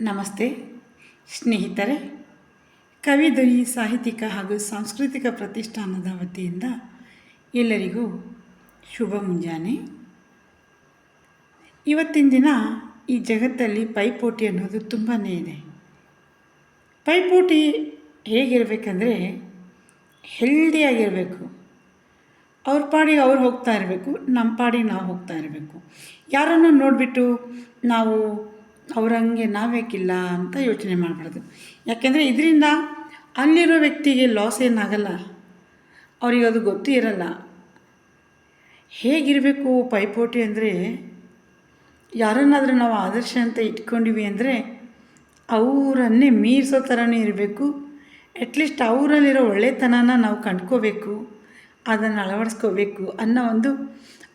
ನಮಸ್ತೆ. ಸ್ನೇಹಿತರೆ ಕವಿಧ್ವನಿ ಸಾಹಿತ್ಯಿಕ ಹಾಗೂ ಸಾಂಸ್ಕೃತಿಕ ಪ್ರತಿಷ್ಠಾನದ ವತಿಯಿಂದ ಎಲ್ಲರಿಗೂ ಶುಭ ಮುಂಜಾನೆ. ಇವತ್ತಿನ ದಿನ ಈ ಜಗತ್ತಲ್ಲಿ ಪೈಪೋಟಿ ಅನ್ನೋದು ತುಂಬಾ ಇದೆ. ಪೈಪೋಟಿ ಹೇಗಿರಬೇಕಂದ್ರೆ ಹೆಲ್ದಿಯಾಗಿರಬೇಕು. ಅವ್ರ ಪಾಡಿಗೆ ಅವ್ರು ಹೋಗ್ತಾ ಇರಬೇಕು ನಮ್ಮ ಪಾಡಿಗೆ ನಾವು ಹೋಗ್ತಾ ಇರಬೇಕು. ಯಾರನ್ನು ನೋಡಿಬಿಟ್ಟು ನಾವು ಅವ್ರಂಗೆ ನಾವೇಕಿಲ್ಲ ಅಂತ ಯೋಚನೆ ಮಾಡಬಾರ್ದು. ಯಾಕೆಂದರೆ ಇದರಿಂದ ಅಲ್ಲಿರೋ ವ್ಯಕ್ತಿಗೆ ಲಾಸ್ ಏನಾಗಲ್ಲ. ಅವ್ರಿಗೆ ಅದು ಗೊತ್ತೇ ಇರಲ್ಲ. ಹೇಗಿರಬೇಕು ಪೈಪೋಟಿ ಅಂದರೆ ಯಾರನ್ನಾದರೂ ನಾವು ಆದರ್ಶ ಅಂತ ಇಟ್ಕೊಂಡಿವಿ ಅಂದರೆ ಅವರನ್ನೇ ಮೀರಿಸೋ ಥರನೇ ಇರಬೇಕು. ಅಟ್ಲೀಸ್ಟ್ ಅವರಲ್ಲಿರೋ ಒಳ್ಳೆತನನ ನಾವು ಕಂಡ್ಕೋಬೇಕು. ಅದನ್ನು ಅಳವಡಿಸ್ಕೋಬೇಕು ಅನ್ನೋ ಒಂದು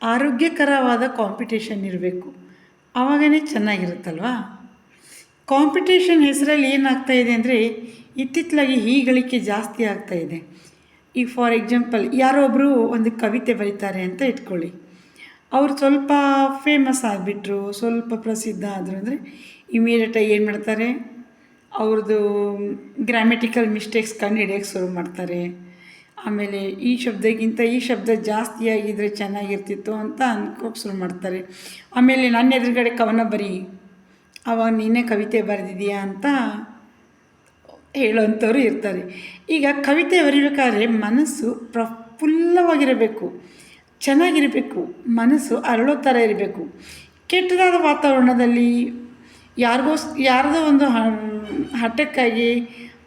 ಆರೋಗ್ಯಕರವಾದ ಕಾಂಪಿಟೇಷನ್ ಇರಬೇಕು. ಆವಾಗನೇ ಚೆನ್ನಾಗಿರುತ್ತಲ್ವಾ? ಕಾಂಪಿಟೇಷನ್ ಹೆಸರಲ್ಲಿ ಏನಾಗ್ತಾ ಇದೆ ಅಂದರೆ ಇತ್ತಿತ್ತಲಾಗಿ ಹೀಗಳಿಕೆ ಜಾಸ್ತಿ ಆಗ್ತಾ ಇದೆ. ಈಗ ಫಾರ್ ಎಕ್ಸಾಂಪಲ್ ಯಾರೋ ಒಬ್ಬರು ಒಂದು ಕವಿತೆ ಬರೀತಾರೆ ಅಂತ ಇಟ್ಕೊಳ್ಳಿ. ಅವ್ರು ಸ್ವಲ್ಪ ಫೇಮಸ್ ಆಗಿಬಿಟ್ರು, ಸ್ವಲ್ಪ ಪ್ರಸಿದ್ಧ ಆದರು ಅಂದರೆ ಇಮಿಡಿಯೇಟಾಗಿ ಏನು ಮಾಡ್ತಾರೆ? ಅವ್ರದ್ದು ಗ್ರಾಮೆಟಿಕಲ್ ಮಿಸ್ಟೇಕ್ಸ್ ಕಂಡು ಹಿಡಿಯೋಕ್ಕೆ ಶುರು ಮಾಡ್ತಾರೆ. ಆಮೇಲೆ ಈ ಶಬ್ದಕ್ಕಿಂತ ಈ ಶಬ್ದ ಜಾಸ್ತಿಯಾಗಿದ್ದರೆ ಚೆನ್ನಾಗಿರ್ತಿತ್ತು ಅಂತ ಅನ್ಕೋಕೆ ಶುರು ಮಾಡ್ತಾರೆ. ಆಮೇಲೆ ನನ್ನ ಎದುರುಗಡೆ ಕವನ ಬರೀ, ಅವಾಗ ನೀನೇ ಕವಿತೆ ಬರೆದಿದೆಯಾ ಅಂತ ಹೇಳೋವಂಥವ್ರು ಇರ್ತಾರೆ. ಈಗ ಕವಿತೆ ಬರಿಬೇಕಾದ್ರೆ ಮನಸ್ಸು ಪ್ರಫುಲ್ಲವಾಗಿರಬೇಕು ಚೆನ್ನಾಗಿರಬೇಕು. ಮನಸ್ಸು ಅರಳೋ ಥರ ಇರಬೇಕು. ಕೆಟ್ಟದಾದ ವಾತಾವರಣದಲ್ಲಿ ಯಾರಿಗೋ ಯಾರದೋ ಒಂದು ಹಠಕ್ಕಾಗಿ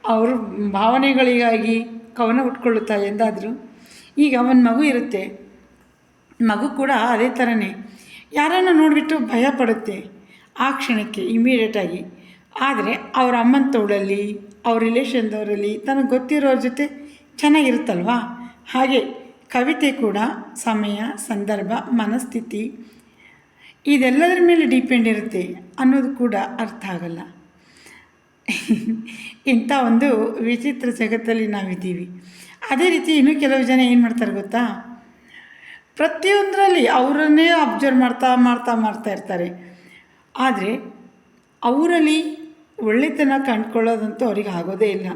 ಅವ್ರ ಭಾವನೆಗಳಿಗಾಗಿ ಕವನ ಉಟ್ಕೊಳ್ಳುತ್ತಾ ಎಂದಾದರೂ ಈಗ ಅವನ ಮಗು ಇರುತ್ತೆ. ಮಗು ಕೂಡ ಅದೇ ಥರನೇ ಯಾರನ್ನು ನೋಡಿಬಿಟ್ಟು ಭಯ ಪಡುತ್ತೆ? ಆ ಕ್ಷಣಕ್ಕೆ ಇಮಿಡಿಯೇಟಾಗಿ ಆದರೆ ಅವರ ಅಮ್ಮನ ತೋಳಲ್ಲಿ ಅವ್ರ ರಿಲೇಷನ್ದವರಲ್ಲಿ ತನಗೆ ಗೊತ್ತಿರೋರ ಜೊತೆ ಚೆನ್ನಾಗಿರುತ್ತಲ್ವಾ? ಹಾಗೆ ಕವಿತೆ ಕೂಡ ಸಮಯ, ಸಂದರ್ಭ, ಮನಸ್ಥಿತಿ ಇದೆಲ್ಲದರ ಮೇಲೆ ಡಿಪೆಂಡ್ ಇರುತ್ತೆ ಅನ್ನೋದು ಕೂಡ ಅರ್ಥ ಆಗಲ್ಲ. ಇಂಥ ಒಂದು ವಿಚಿತ್ರ ಜಗತ್ತಲ್ಲಿ ನಾವಿದ್ದೀವಿ. ಅದೇ ರೀತಿ ಇನ್ನೂ ಕೆಲವು ಜನ ಏನು ಮಾಡ್ತಾರೆ ಗೊತ್ತಾ? ಪ್ರತಿಯೊಂದರಲ್ಲಿ ಅವರನ್ನೇ ಅಬ್ಸರ್ವ್ ಮಾಡ್ತಾ ಮಾಡ್ತಾ ಮಾಡ್ತಾ ಇರ್ತಾರೆ. ಆದರೆ ಅವರಲ್ಲಿ ಒಳ್ಳೆತನ ಕಂಡುಕೊಳ್ಳೋದಂತೂ ಅವ್ರಿಗೆ ಆಗೋದೇ ಇಲ್ಲ.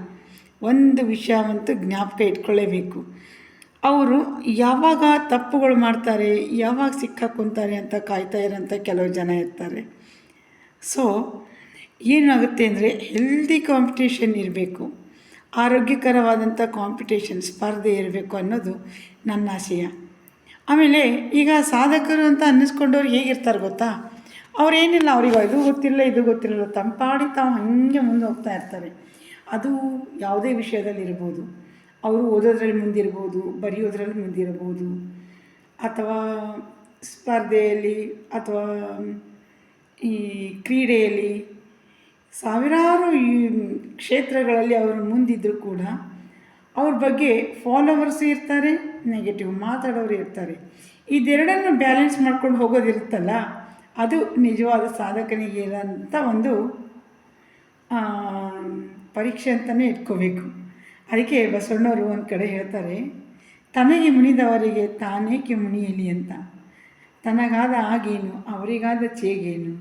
ಒಂದು ವಿಷಯವಂತೂ ಜ್ಞಾಪಕ ಇಟ್ಕೊಳ್ಳೇಬೇಕು. ಅವರು ಯಾವಾಗ ತಪ್ಪುಗಳು ಮಾಡ್ತಾರೆ, ಯಾವಾಗ ಸಿಕ್ಕಾಕೊತಾರೆ ಅಂತ ಕಾಯ್ತಾ ಇರೋಂಥ ಕೆಲವು ಜನ ಇರ್ತಾರೆ. ಸೊ ಏನಾಗುತ್ತೆ ಅಂದರೆ ಹೆಲ್ದಿ ಕಾಂಪಿಟೇಷನ್ ಇರಬೇಕು. ಆರೋಗ್ಯಕರವಾದಂಥ ಕಾಂಪಿಟೇಷನ್ ಸ್ಪರ್ಧೆ ಇರಬೇಕು ಅನ್ನೋದು ನನ್ನ ಆಶಯ. ಆಮೇಲೆ ಈಗ ಸಾಧಕರು ಅಂತ ಅನ್ನಿಸ್ಕೊಂಡವ್ರು ಹೇಗಿರ್ತಾರೆ ಗೊತ್ತಾ? ಅವ್ರೇನಿಲ್ಲ, ಅವ್ರಿಗೆ ಇದು ಗೊತ್ತಿಲ್ಲ, ಇದು ಗೊತ್ತಿರಲ್ಲ ತಂಪಾಡಿ ಪಾಡಿ ತಾವು ಹಂಗೆ ಮುಂದೆ ಹೋಗ್ತಾ ಇರ್ತಾರೆ. ಅದು ಯಾವುದೇ ವಿಷಯದಲ್ಲಿ ಇರ್ಬೋದು. ಅವರು ಓದೋದ್ರಲ್ಲಿ ಮುಂದಿರ್ಬೋದು, ಬರೆಯೋದ್ರಲ್ಲಿ ಮುಂದಿರ್ಬೋದು, ಅಥವಾ ಸ್ಪರ್ಧೆಯಲ್ಲಿ ಅಥವಾ ಈ ಕ್ರೀಡೆಯಲ್ಲಿ ಸಾವಿರಾರು ಈ ಕ್ಷೇತ್ರಗಳಲ್ಲಿ ಅವರು ಮುಂದಿದ್ದರೂ ಕೂಡ ಅವ್ರ ಬಗ್ಗೆ ಫಾಲೋವರ್ಸ್ ಇರ್ತಾರೆ ನೆಗೆಟಿವ್ ಮಾತಾಡೋರು ಇರ್ತಾರೆ. ಇದೆರಡನ್ನು ಬ್ಯಾಲೆನ್ಸ್ ಮಾಡ್ಕೊಂಡು ಹೋಗೋದಿರುತ್ತಲ್ಲ, ಅದು ನಿಜವಾದ ಸಾಧಕನಿಗೆ ಇರೋಂಥ ಒಂದು ಪರೀಕ್ಷೆ ಅಂತಲೇ ಇಟ್ಕೋಬೇಕು. ಅದಕ್ಕೆ ಬಸವಣ್ಣವರು ಒಂದು ಕಡೆ ಹೇಳ್ತಾರೆ, ತನಗೆ ಮುನಿದವರಿಗೆ ತಾನೇಕೆ ಮುನಿಯಲಿ ಅಂತ. ತನಗಾದ ಆಗೇನು ಅವರಿಗಾದ ಚೇಗೇನು?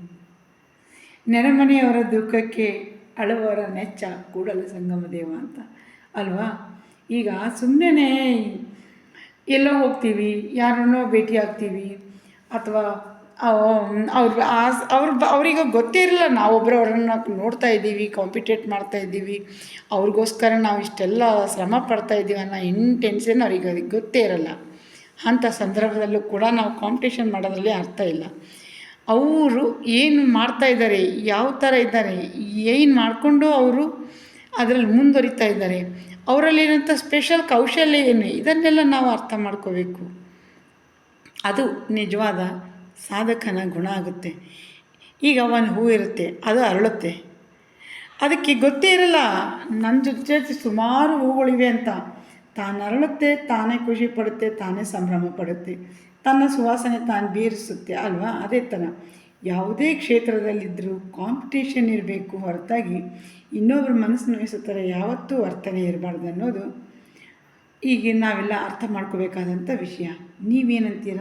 ನೆರೆಮನೆಯವರ ದುಃಖಕ್ಕೆ ಅಳುವವರ ನೆಚ್ಚ ಕೂಡಲ ಸಂಗಮ ದೇವ ಅಂತ. ಅಲ್ವಾ? ಈಗ ಸುಮ್ಮನೆ ಎಲ್ಲೋ ಹೋಗ್ತೀವಿ, ಯಾರನ್ನೋ ಭೇಟಿ ಆಗ್ತೀವಿ, ಅಥವಾ ಅವ್ರ ಅವ್ರ ಅವ್ರಿಗೆ ಗೊತ್ತೇ ಇರಲಿಲ್ಲ ನಾವೊಬ್ಬರು ಅವ್ರನ್ನ ನೋಡ್ತಾ ಇದ್ದೀವಿ ಕಾಂಪಿಟೇಟ್ ಮಾಡ್ತಾ ಇದ್ದೀವಿ, ಅವ್ರಿಗೋಸ್ಕರ ನಾವು ಇಷ್ಟೆಲ್ಲ ಶ್ರಮ ಪಡ್ತಾ ಇದ್ದೀವಿ ಅನ್ನೋ ಇಂಟೆನ್ಷನ್ ಅವ್ರಿಗೆ ಗೊತ್ತೇ ಇರಲ್ಲ. ಅಂಥ ಸಂದರ್ಭದಲ್ಲೂ ಕೂಡ ನಾವು ಕಾಂಪಿಟೇಷನ್ ಮಾಡೋದ್ರಲ್ಲಿ ಅರ್ಥ ಇಲ್ಲ. ಅವರು ಏನು ಮಾಡ್ತಾ ಇದ್ದಾರೆ, ಯಾವ ಥರ ಇದ್ದಾರೆ, ಏನು ಮಾಡಿಕೊಂಡು ಅವರು ಅದರಲ್ಲಿ ಮುಂದುವರಿತಾ ಇದ್ದಾರೆ ಅವರಲ್ಲಿರೋಂಥ ಸ್ಪೆಷಲ್ ಕೌಶಲ್ಯ ಏನು, ಇದನ್ನೆಲ್ಲ ನಾವು ಅರ್ಥ ಮಾಡ್ಕೋಬೇಕು. ಅದು ನಿಜವಾದ ಸಾಧಕನ ಗುಣ ಆಗುತ್ತೆ. ಈಗ ಒಂದು ಹೂ ಇರುತ್ತೆ, ಅದು ಅರಳುತ್ತೆ. ಅದಕ್ಕೆ ಗೊತ್ತೇ ಇರಲ್ಲ ನನ್ನ ಜೊತೆ ಸುಮಾರು ಹೂಗಳಿವೆ ಅಂತ. ತಾನು ಅರಳುತ್ತೆ, ತಾನೇ ಖುಷಿ ಪಡುತ್ತೆ, ತಾನೇ ಸಂಭ್ರಮ ಪಡುತ್ತೆ. ತನ್ನ ಸುವಾಸನೆ ತಾನು ಬೀರಿಸುತ್ತೆ ಅಲ್ವಾ? ಅದೇ ಥರ ಯಾವುದೇ ಕ್ಷೇತ್ರದಲ್ಲಿದ್ದರೂ ಕಾಂಪಿಟೇಷನ್ ಇರಬೇಕು ಹೊರತಾಗಿ ಇನ್ನೊಬ್ಬರ ಮನಸ್ಸು ನೋಯಿಸೋ ಯಾವತ್ತೂ ವರ್ತನೆ ಇರಬಾರ್ದು ಅನ್ನೋದು ಈಗ ನಾವೆಲ್ಲ ಅರ್ಥ ಮಾಡ್ಕೋಬೇಕಾದಂಥ ವಿಷಯ. ನೀವೇನಂತೀರ?